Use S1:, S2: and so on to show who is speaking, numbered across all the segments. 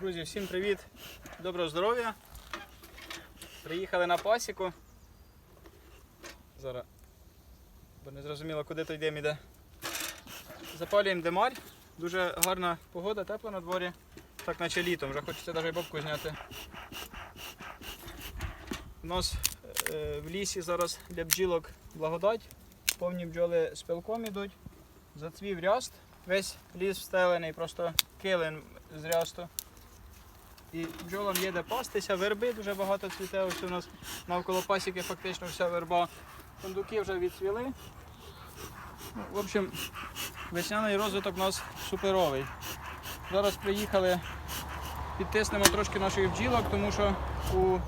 S1: Друзі, всім привіт! Доброго здоров'я! Приїхали на пасіку. Зараз, бо не зрозуміло, куди той дим іде. Запалюємо демарь. Дуже гарна погода, тепла на дворі. Так наче літом, вже хочеться навіть бабку зняти. У нас е, в лісі зараз для бджілок благодать. Повні бджоли з пилком ідуть. Зацвів ряст. Весь ліс встелений, просто килин з рясту. І бджолам є де пастися, верби дуже багато цвіте. Ось у нас навколо пасіки фактично вся верба. Фундуки вже відцвіли. Ну, В общем, весняний розвиток у нас суперовий. Зараз приїхали, підтиснемо трошки наших бджілок, тому що у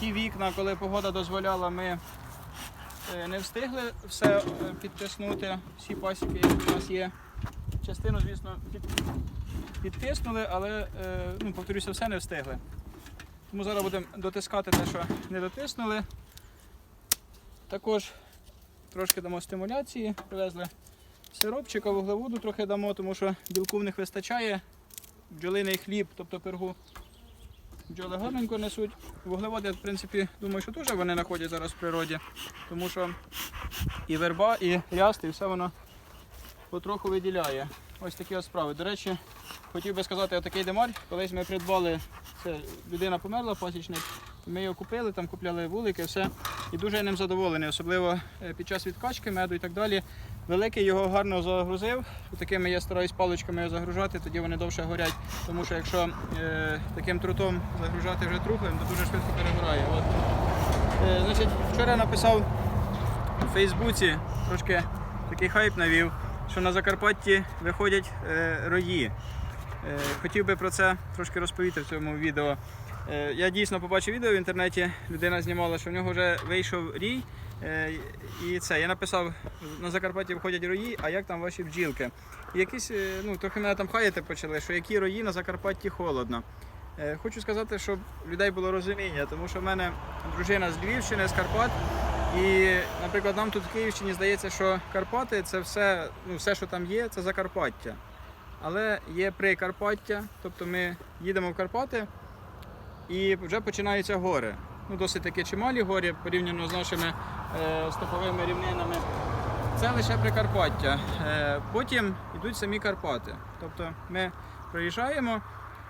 S1: ті вікна, коли погода дозволяла, ми е, не встигли все е, підтиснути, всі пасіки, які у нас є. Частину, звісно, під, підтиснули, але, е, ну, повторюся, все не встигли. Тому зараз будемо дотискати те, що не дотиснули. Також трошки дамо стимуляції, привезли сиропчика, вуглеводу трохи дамо, тому що білку в них вистачає. Бджолиний хліб, тобто пергу бджоли гарненько несуть. Вуглеводи, в принципі, думаю, що теж вони знаходять зараз в природі, тому що і верба, і ряст, і все воно потроху виділяє. Ось такі ось справи. До речі, хотів би сказати, отакий демарь. Колись ми придбали, це людина померла, пасічник. Ми його купили, там купляли вулики, все. І дуже ним задоволений, особливо е, під час відкачки меду і так далі. Великий його гарно загрузив. Такими я стараюсь паличками його загружати, тоді вони довше горять. Тому що якщо е, таким трутом загружати вже трухлем, то дуже швидко перегорає. От. Е, значить, вчора написав у Фейсбуці, трошки такий хайп навів, що на Закарпатті виходять е, рої. Е, хотів би про це трошки розповісти в цьому відео. Е, я дійсно побачив відео в інтернеті, людина знімала, що в нього вже вийшов рій. І це я написав, на Закарпатті виходять рої, а як там ваші бджілки? Якісь, ну, трохи мене там хаяти почали, що які рої на Закарпатті холодно. Хочу сказати, щоб людей було розуміння, тому що в мене дружина з Львівщини, з Карпат. І, наприклад, нам тут в Київщині здається, що Карпати це все, ну, все, що там є, це Закарпаття. Але є Прикарпаття, тобто ми їдемо в Карпати і вже починаються гори. Ну, досить таки чималі гори порівняно з нашими е, стоповими рівнинами. Це лише Прикарпаття. Е, потім йдуть самі Карпати. Тобто ми проїжджаємо,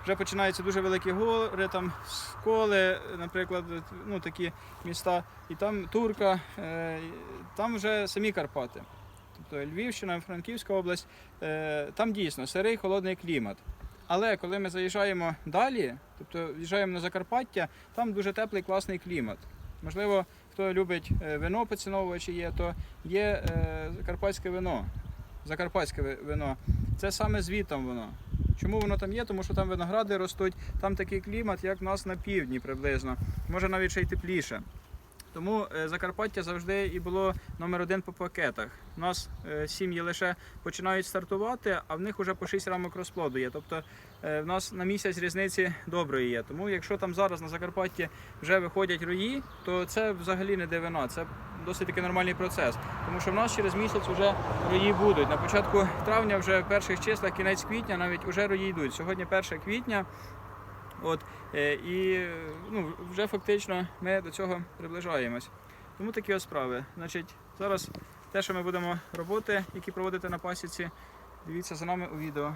S1: вже починаються дуже великі гори, там сколи, наприклад, ну, такі міста, і там Турка, е, там вже самі Карпати. Тобто Львівщина, Франківська область, е, там дійсно сирий холодний клімат. Але коли ми заїжджаємо далі, тобто в'їжджаємо на Закарпаття, там дуже теплий класний клімат. Можливо, хто любить е, вино поціновувачі є, то є карпатське вино. Закарпатське вино. Це саме звітом воно. Чому воно там є? Тому що там виногради ростуть, там такий клімат, як в нас на півдні приблизно. Може навіть ще й тепліше. Тому е, Закарпаття завжди і було номер один по пакетах. У нас е, сім'ї лише починають стартувати, а в них вже по 6 рамок розплоду є. Тобто е, в нас на місяць різниці доброї є. Тому якщо там зараз на Закарпатті вже виходять рої, то це взагалі не дивина, це досить таки нормальний процес. Тому що в нас через місяць вже рої будуть. На початку травня, вже в перших числах, кінець квітня, навіть вже рої йдуть. Сьогодні 1 квітня. От, е, і ну, вже фактично ми до цього приближаємось. Тому такі ось справи. Значить, зараз те, що ми будемо робити, які проводити на пасіці, дивіться за нами у відео.